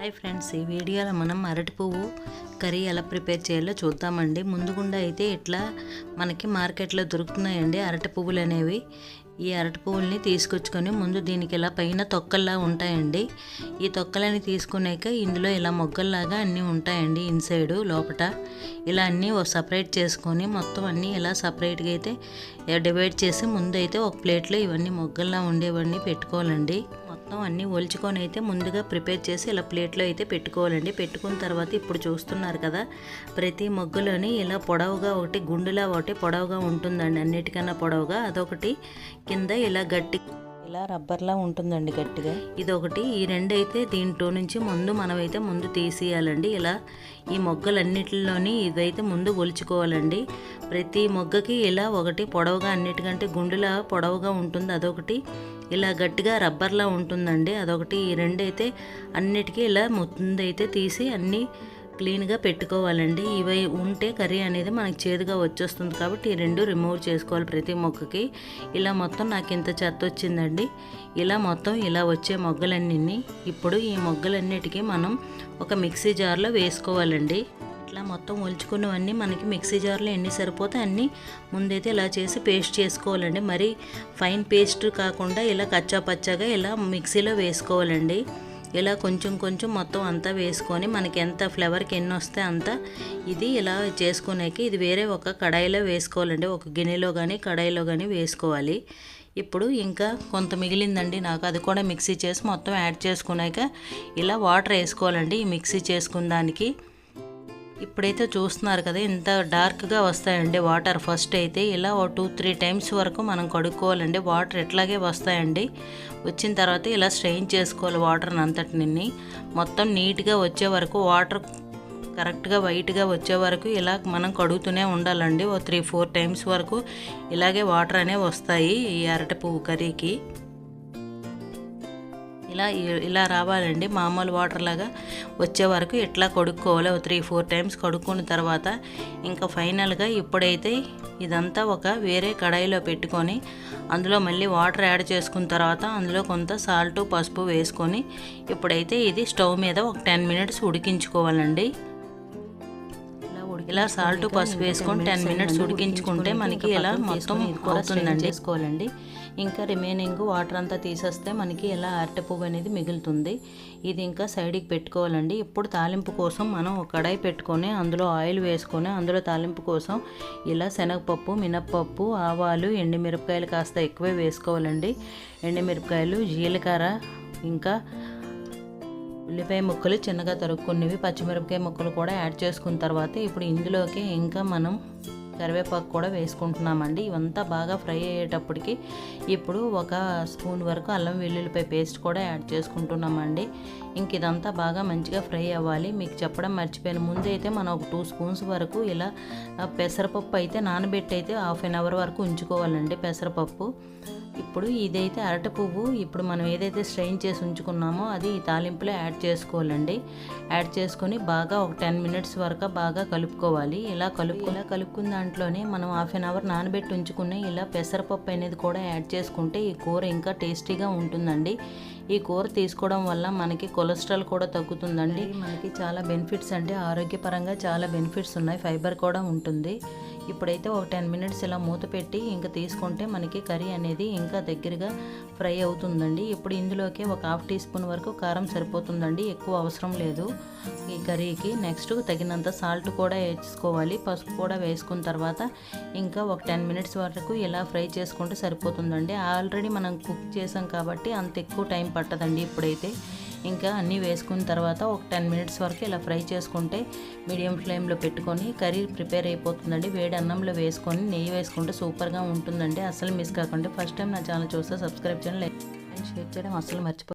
Hi friends ఈ వీడియోలో మనం అరటి పువ్వు కర్రీ ఎలా ప్రిపేర్ చేయాలో చూద్దామండి. ముందుగుండా అయితే ఇట్లా మనకి మార్కెట్లో దొరుకుతున్నాయండి అరటి పువ్వులు అనేవి. ఈ అరటి పువ్వుల్ని తీసుకొచ్చుకొని ముందు దీనికి ఇలా పైన తొక్కల్లా ఉంటాయండి. ఈ తొక్కలని తీసుకున్నాక ఇందులో ఇలా మొగ్గల్లాగా అన్నీ ఉంటాయండి ఇన్సైడ్ లోపట. ఇలా అన్నీ సపరేట్ చేసుకొని మొత్తం అన్నీ ఇలా సపరేట్గా అయితే డివైడ్ చేసి ముందు అయితే ఒక ప్లేట్లో ఇవన్నీ మొగ్గల్లా ఉండేవన్నీ పెట్టుకోవాలండి. మొత్తం అన్నీ ఒలుచుకొని అయితే ముందుగా ప్రిపేర్ చేసి ఇలా ప్లేట్లో అయితే పెట్టుకోవాలండి. పెట్టుకున్న తర్వాత ఇప్పుడు చూస్తున్నారు కదా ప్రతి మొగ్గులోని ఇలా పొడవుగా ఒకటి గుండులా ఒకటి పొడవుగా ఉంటుందండి. అన్నిటికన్నా పొడవుగా అదొకటి కింద ఇలా గట్టి ఇలా రబ్బర్లా ఉంటుందండి గట్టిగా. ఇది ఒకటి ఈ రెండు అయితే దీంట్లో నుంచి ముందు మనమైతే ముందు తీసేయాలండి. ఇలా ఈ మొగ్గలన్నిటిలోని ఇదైతే ముందు ఒలుచుకోవాలండి. ప్రతి మొగ్గకి ఇలా ఒకటి పొడవుగా అన్నిటికంటే గుండులా పొడవుగా ఉంటుంది. అదొకటి. ఇలా గట్టిగా రబ్బర్లా ఉంటుందండి. అదొకటి. ఈ రెండు అయితే అన్నిటికీ ఇలా ముందైతే తీసి అన్నీ క్లీన్గా పెట్టుకోవాలండి. ఇవి ఉంటే కర్రీ అనేది మనకి చేదుగా వచ్చేస్తుంది కాబట్టి ఈ రెండు రిమూవ్ చేసుకోవాలి ప్రతి మొక్కకి. ఇలా మొత్తం నాకు ఇంత చెత్త వచ్చిందండి. ఇలా మొత్తం ఇలా వచ్చే మొగ్గలన్నీ ఇప్పుడు ఈ మొగ్గలన్నిటికీ మనం ఒక మిక్సీ జార్లో వేసుకోవాలండి. ఇట్లా మొత్తం ఒలుచుకున్నవన్నీ మనకి మిక్సీ జార్లో ఎన్ని సరిపోతే అన్నీ ముందైతే ఇలా చేసి పేస్ట్ చేసుకోవాలండి. మరి ఫైన్ పేస్ట్ కాకుండా ఇలా కచ్చా పచ్చగా ఇలా మిక్సీలో వేసుకోవాలండి. ఇలా కొంచెం కొంచెం మొత్తం అంతా వేసుకొని మనకి ఎంత ఫ్లేవర్కి ఎన్ని వస్తే అంత ఇది ఇలా చేసుకునేకి ఇది వేరే ఒక కడాయిలో వేసుకోవాలండి. ఒక గిన్నెలో కానీ కడాయిలో కానీ వేసుకోవాలి. ఇప్పుడు ఇంకా కొంత మిగిలిందండి నాకు. అది కూడా మిక్సీ చేసి మొత్తం యాడ్ చేసుకున్నాక ఇలా వాటర్ వేసుకోవాలండి. ఈ మిక్సీ చేసుకున్న దానికి ఇప్పుడైతే చూస్తున్నారు కదా ఇంత డార్క్గా వస్తాయండి వాటర్. ఫస్ట్ అయితే ఇలా ఓ టూ త్రీ టైమ్స్ వరకు మనం కడుక్కోవాలండి. వాటర్ ఎట్లాగే వస్తాయండి. వచ్చిన తర్వాత ఇలా స్ట్రెయిన్ చేసుకోవాలి వాటర్ని అంతటిని. మొత్తం నీట్గా వచ్చే వరకు వాటర్ కరెక్ట్గా వైట్గా వచ్చే వరకు ఇలా మనం కడుగుతూనే ఉండాలండి. ఓ త్రీ ఫోర్ టైమ్స్ వరకు ఇలాగే వాటర్ అనేవి వస్తాయి ఈ అరటి పువ్వు కర్రీకి. ఇలా ఇలా రావాలండి. మామూలు వాటర్ లాగా వచ్చే వరకు కొడుక్కోవాలి కడుక్కోవాలి త్రీ ఫోర్ టైమ్స్ కడుక్కున్న తర్వాత ఇంకా ఫైనల్గా ఇప్పుడైతే ఇదంతా ఒక వేరే కడాయిలో పెట్టుకొని అందులో మళ్ళీ వాటర్ యాడ్ చేసుకున్న తర్వాత అందులో కొంత సాల్ట్ పసుపు వేసుకొని ఇప్పుడైతే ఇది స్టవ్ మీద ఒక టెన్ మినిట్స్ ఉడికించుకోవాలండి. ఇలా సాల్ట్ పసుపు వేసుకొని టెన్ మినిట్స్ ఉడికించుకుంటే మనకి ఇలా మొత్తం అవుతుందండి. చేసుకోవాలండి. ఇంకా రిమైనింగ్ వాటర్ అంతా తీసేస్తే మనకి ఇలా అరటి పువ్వు అనేది మిగులుతుంది. ఇది ఇంకా సైడ్కి పెట్టుకోవాలండి. ఇప్పుడు తాలింపు కోసం మనం ఒక కడాయి పెట్టుకొని అందులో ఆయిల్ వేసుకొని అందులో తాలింపు కోసం ఇలా శనగపప్పు మినప్పప్పు ఆవాలు ఎండుమిరపకాయలు కాస్త ఎక్కువే వేసుకోవాలండి. ఎండుమిరపకాయలు జీలకర్ర ఇంకా ఉల్లిపాయ ముక్కలు చిన్నగా తరుక్కున్నవి పచ్చిమిరపకాయ ముక్కలు కూడా యాడ్ చేసుకున్న తర్వాత ఇప్పుడు ఇందులోకి ఇంకా మనం కరివేపాకు కూడా వేసుకుంటున్నామండి. ఇవంతా బాగా ఫ్రై అయ్యేటప్పటికి ఇప్పుడు ఒక స్పూన్ వరకు అల్లం వెల్లుల్లిపాయ పేస్ట్ కూడా యాడ్ చేసుకుంటున్నామండి. ఇంక ఇదంతా బాగా మంచిగా ఫ్రై అవ్వాలి. మీకు చెప్పడం మర్చిపోయిన. ముందు అయితే మనం ఒక టూ స్పూన్స్ వరకు ఇలా పెసరపప్పు అయితే నానబెట్టి అయితే హాఫ్ అన్ అవర్ వరకు ఉంచుకోవాలండి పెసరపప్పు. ఇప్పుడు ఇదైతే అరటి పువ్వు. ఇప్పుడు మనం ఏదైతే స్ట్రెయిన్ చేసి ఉంచుకున్నామో అది ఈ తాలింపులో యాడ్ చేసుకోవాలండి. యాడ్ చేసుకొని బాగా ఒక టెన్ మినిట్స్ వరకు బాగా కలుపుకోవాలి. ఇలా కలుపు ఇలా కలుపుకున్న దాంట్లోనే మనం హాఫ్ అన్ అవర్ నానబెట్టి ఉంచుకున్న ఇలా పెసరపప్పు అనేది కూడా యాడ్ చేసుకుంటే ఈ కూర ఇంకా టేస్టీగా ఉంటుందండి. ఈ కూర తీసుకోవడం వల్ల మనకి కొలెస్ట్రాల్ కూడా తగ్గుతుందండి. మనకి చాలా బెనిఫిట్స్ అండి ఆరోగ్యపరంగా చాలా బెనిఫిట్స్ ఉన్నాయి. ఫైబర్ కూడా ఉంటుంది. ఇప్పుడైతే ఒక టెన్ మినిట్స్ ఇలా మూత పెట్టి ఇంకా తీసుకుంటే మనకి కర్రీ అనేది ఇంకా దగ్గరగా ఫ్రై అవుతుందండి. ఇప్పుడు ఇందులోకి ఒక హాఫ్ టీ స్పూన్ వరకు కారం సరిపోతుందండి. ఎక్కువ అవసరం లేదు ఈ కర్రీకి. నెక్స్ట్ తగినంత సాల్ట్ కూడా వేసుకోవాలి. పసుపు కూడా వేసుకున్న తర్వాత ఇంకా ఒక టెన్ మినిట్స్ వరకు ఇలా ఫ్రై చేసుకుంటే సరిపోతుందండి. ఆల్రెడీ మనం కుక్ చేసాం కాబట్టి అంత ఎక్కువ టైం పట్టదండి ఇప్పుడైతే. ఇంకా అన్నీ వేసుకున్న తర్వాత ఒక టెన్ మినిట్స్ వరకు ఇలా ఫ్రై చేసుకుంటే మీడియం ఫ్లేమ్లో పెట్టుకొని కర్రీ ప్రిపేర్ అయిపోతుందండి. వేడి అన్నంలో వేసుకొని నెయ్యి వేసుకుంటే సూపర్గా ఉంటుందండి. అసలు మిస్ కాకుండా. ఫస్ట్ టైం నా ఛానల్ చూస్తే సబ్స్క్రైబ్ చేయండి లైక్ షేర్ చేయడం అసలు మర్చిపో